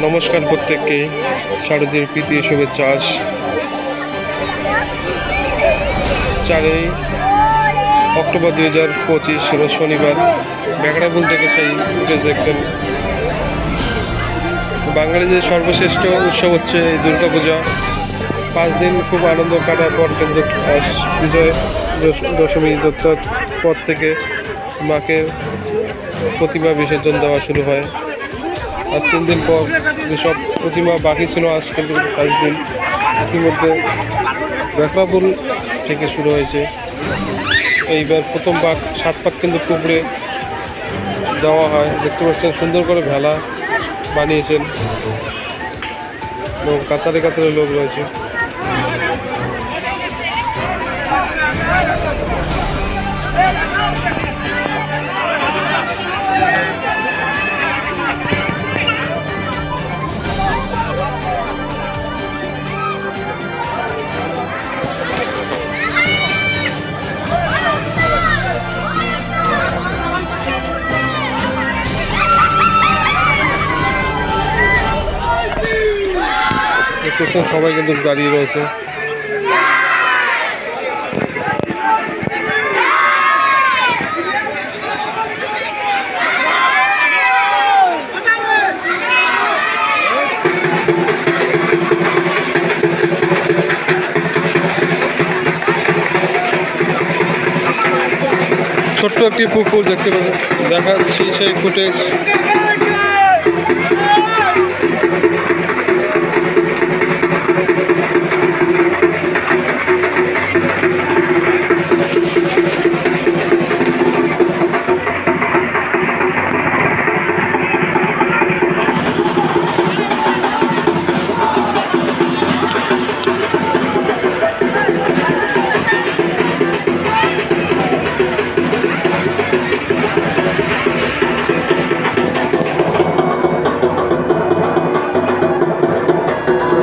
নমস্কার প্রত্যেককে শারদীয় প্রীতি শুভেচ্ছা আজ চারই অক্টোবর দুই হাজার পঁচিশ, রোজ শনিবার বেগড়াপুল থেকে সেই ফুটেজ দেখছেন। বাঙালিদের সর্বশ্রেষ্ঠ উৎসব হচ্ছে এই দুর্গাপূজা। পাঁচ দিন খুব আনন্দ কাটার পর কিন্তু বিজয় দশ- দশমী দত্তার পর থেকে মাকে প্রতিমা বিসর্জন দেওয়া শুরু হয়। আজ তিন দিন পর যেসব প্রতিমা বাকি ছিল আজ কিন্তু দিন, ইতিমধ্যে ব্যাকরাবুল থেকে শুরু হয়েছে। এইবার প্রথম পাক সাত পাক কিন্তু পুকুরে দেওয়া হয়। দেখতে পাচ্ছেন সুন্দর করে ভেলা বানিয়েছেন এবং কাতারে কাতারে লোক রয়েছে। দেখতে পাচ্ছেন সবাই কিন্তু দাঁড়িয়ে রয়েছে। ছোট্ট একটি পুকুর দেখতে পাচ্ছেন দেখাচ্ছি সেই ফুটেজ।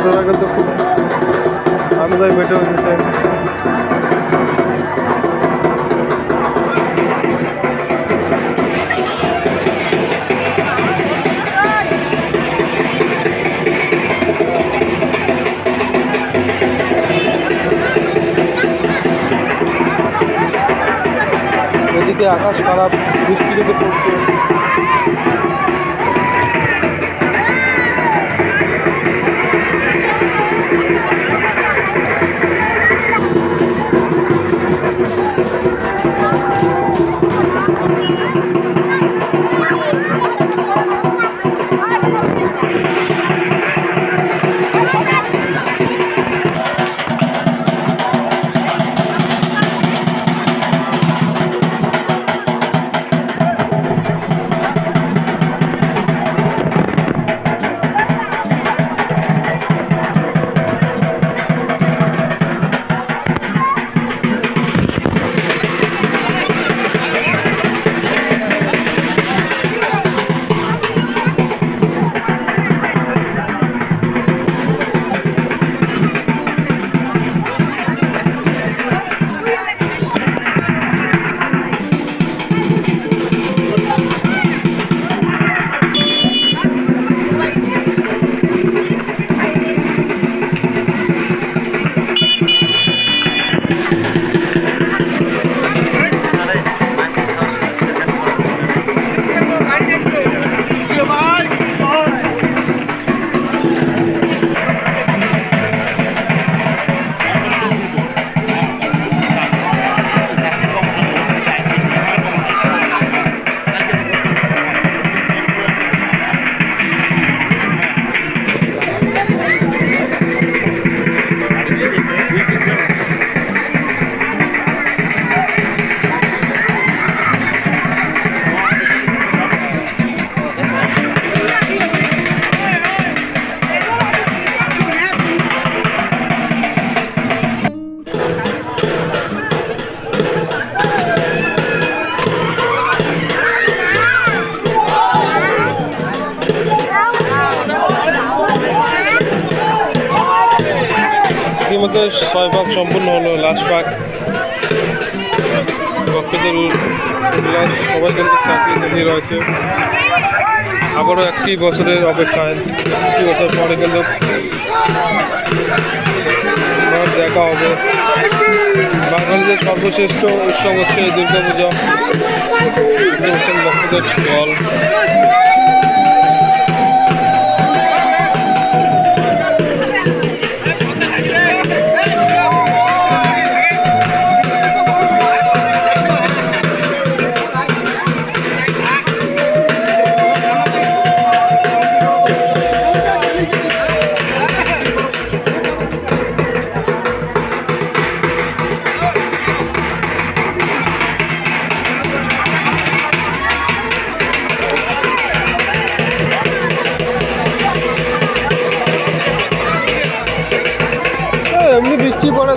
ছোটরা কিন্তু খুব আনন্দে মেটে উঠেছে। এদিকে আকাশ খারাপ বৃষ্টি কিন্তু পড়ছে। ছয় ভাগ সম্পূর্ণ হলো লাস্ট ভাগ ভক্তদের উল্লাস, সবাই কিন্তু চাকরি রয়েছে। আবারও একটি বছরের অপেক্ষায়। একটি বছর পরে কিন্তু দেখা হবে। বাঙালিদের সর্বশ্রেষ্ঠ উৎসব হচ্ছে এই দুর্গাপূজা। পাচ্ছেন ভক্তদের দল।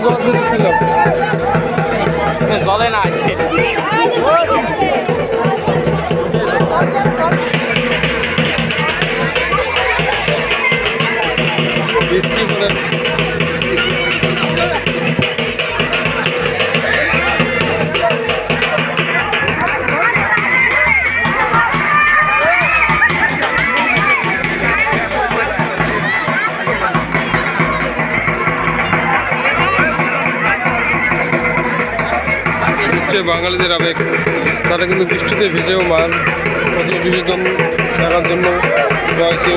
জল ছেড়েছিলাম জলে না আছে। বাঙালিদের আবেগ তারা কিন্তু বৃষ্টিতে ভিজেও মান প্রতি বিসর্জন দেখার জন্য রয়েছে।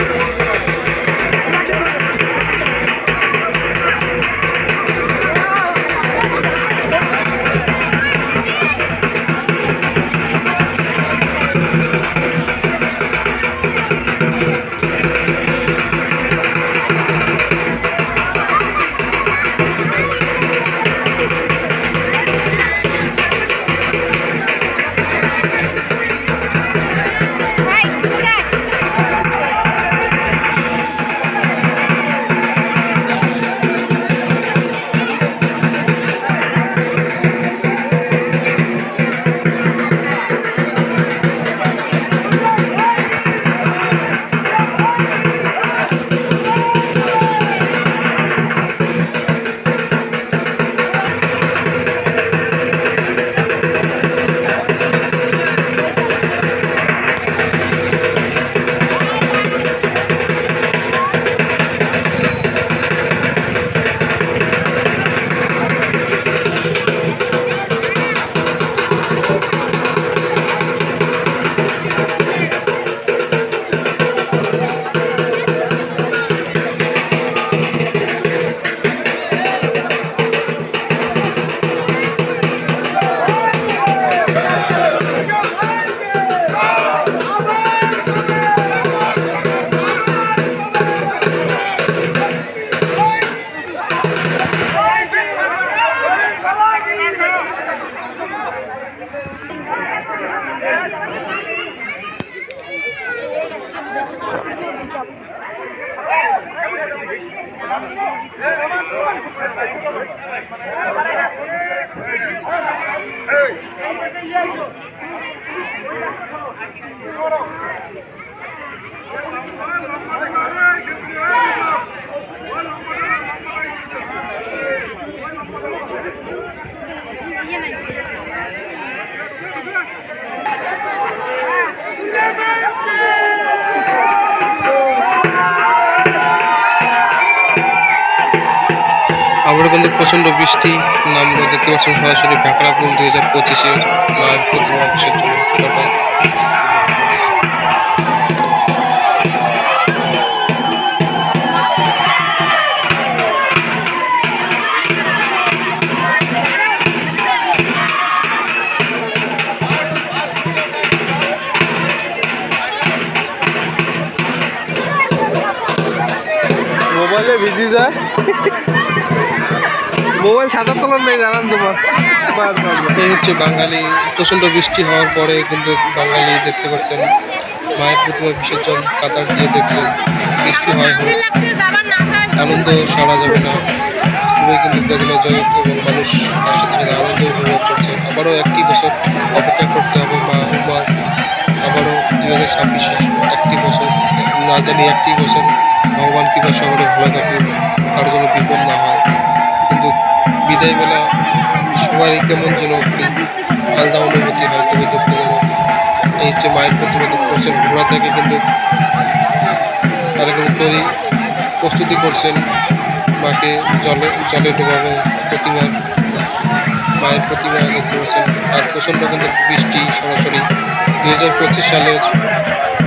Hey! আবারও প্রচণ্ড বৃষ্টি নামলো দেখতে পাচ্ছেন সরাসরি কাঁকড়াপুল দুই হাজার পঁচিশে মায়ের প্রতিমা মোবাইলে ভিজি যায়। মোবাইল সাদা তোলার নেই জানান তোমার। এই হচ্ছে বাঙালি। প্রচণ্ড বৃষ্টি হওয়ার পরে কিন্তু বাঙালি দেখতে পাচ্ছেন, মায়ের প্রতিমা বিসর্জন, কাতার দিয়ে দেখছেন। বৃষ্টি হয় হোক, আনন্দ সারা যাবে না। খুবই কিন্তু দেখল জয়ক এবং মানুষ তার সাথে সাথে আনন্দ উপভোগ করছে। আবারও একটি বছর অপেক্ষা করতে হবে মা উমার আবারও দুই হাজার ছাব্বিশে একটি বছর, না জানি একটি বছর ভগবান কৃপা সবারই ভালো থাকে কারও যেন বিপদ না হয়। বিদায় বেলা সবারই কেমন যেন একটি আলাদা অনুভূতি হয়, খুবই দুঃখজনক। এই হচ্ছে মায়ের প্রতিমা পাচ্ছেন ঘোড়া থেকে কিন্তু তারা কিন্তু তৈরি প্রস্তুতি করছেন মাকে জলে জলে ডোবাবে প্রতিমার মায়ের প্রতিমা দেখতে পাচ্ছেন। আর প্রচণ্ড কিন্তু বৃষ্টি সরাসরি। দু হাজার পঁচিশ সালের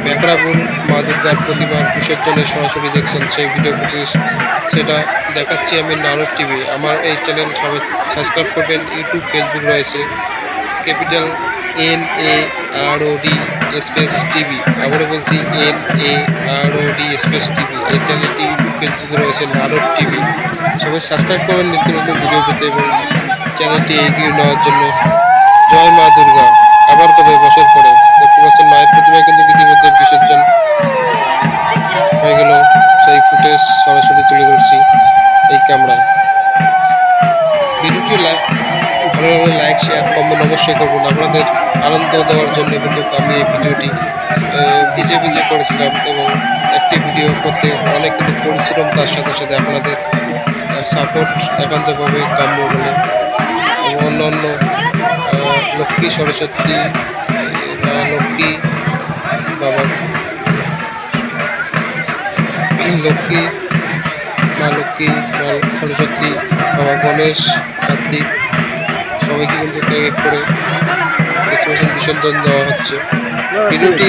ব্যাকড়াপুর মা দুর্গার প্রতিমার বিসর্জনে সরাসরি দেখছেন সেই ভিডিও ফুটেজ সেটা দেখাচ্ছি আমি নারদ টিভি। আমার এই চ্যানেল সবাই সাবস্ক্রাইব করবেন। ইউটিউব ফেসবুক রয়েছে। Capital N A R O D space TV আবারও বলছি N A R O D space TV এই চ্যানেলটি ইউটিউব ফেসবুকে রয়েছে নারদ টিভি। সবাই সাবস্ক্রাইব করবেন নিত্য নতুন ভিডিও পেতে এবং চ্যানেলটি এগিয়ে নেওয়ার জন্য। জয় মা দুর্গা। আবার কবে বছর পরে। পাচ্ছেন মায়ের প্রতিমায় কিন্তু ইতিমধ্যে বিসর্জন হয়ে গেল। সেই ফুটেজ সরাসরি তুলে ধরছি এই ক্যামেরায়। ভিডিওটি ভালো লাগলে লাইক শেয়ার কমেন্ট অবশ্যই করবেন। আপনাদের আনন্দ দেওয়ার জন্য কিন্তু আমি এই ভিডিওটি ভিজে ভিজে করেছিলাম এবং একটি ভিডিও করতে অনেক কিন্তু পরিশ্রম, তার সাথে সাথে আপনাদের সাপোর্ট একান্তভাবে কাম্য বলে। এবং অন্য অন্য লক্ষ্মী সরস্বতী লক্ষ্মী বাবা লক্ষ্মী, মা লক্ষ্মী, মা সরস্বতী, বাবা গণেশ, কার্তিক, সবাইকে কিন্তু এক এক করে বিসর্জন দেওয়া হচ্ছে। ভিডিওটি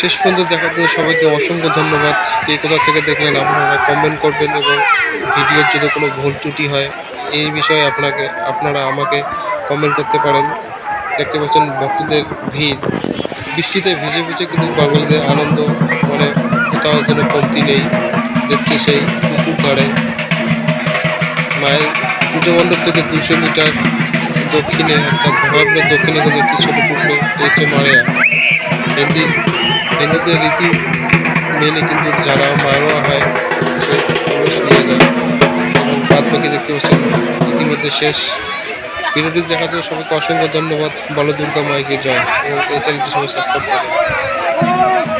শেষ পর্যন্ত দেখার জন্য সবাইকে অসংখ্য ধন্যবাদ। কে কোথা থেকে দেখলেন আপনারা কমেন্ট করবেন এবং ভিডিওর যদি কোনো ভুল ত্রুটি হয়, এই বিষয়ে আপনাকে, আপনারা আমাকে কমেন্ট করতে পারেন। দেখতে পাচ্ছেন ভক্তদের ভিড়। বৃষ্টিতে ভিজে ভিজে কিন্তু বাঙালিদের আনন্দ মানে কোথাও কোনো কমতি নেই। দেখছে সেই পুকুর ধারে। মায়ের পুজো মণ্ডপ থেকে দুশো মিটার দক্ষিণে, অর্থাৎ ভগবানের দক্ষিণে কিন্তু একটি ছোট পুকুর হচ্ছে মারেয়া হিন্দি, হিন্দুদের রীতি মেনে কিন্তু যারা মারোয়া হয়, সে প্রবেশ নিয়ে যায়। এবং বাদ বাকি দেখতে পাচ্ছেন, ইতিমধ্যে শেষ ভিডিওটি দেখার জন্য সবাইকে অসংখ্য ধন্যবাদ। বলো দুর্গা মাইকে জয়। এবং এই চ্যানেলটি সবাই সাবস্ক্রাইব করবেন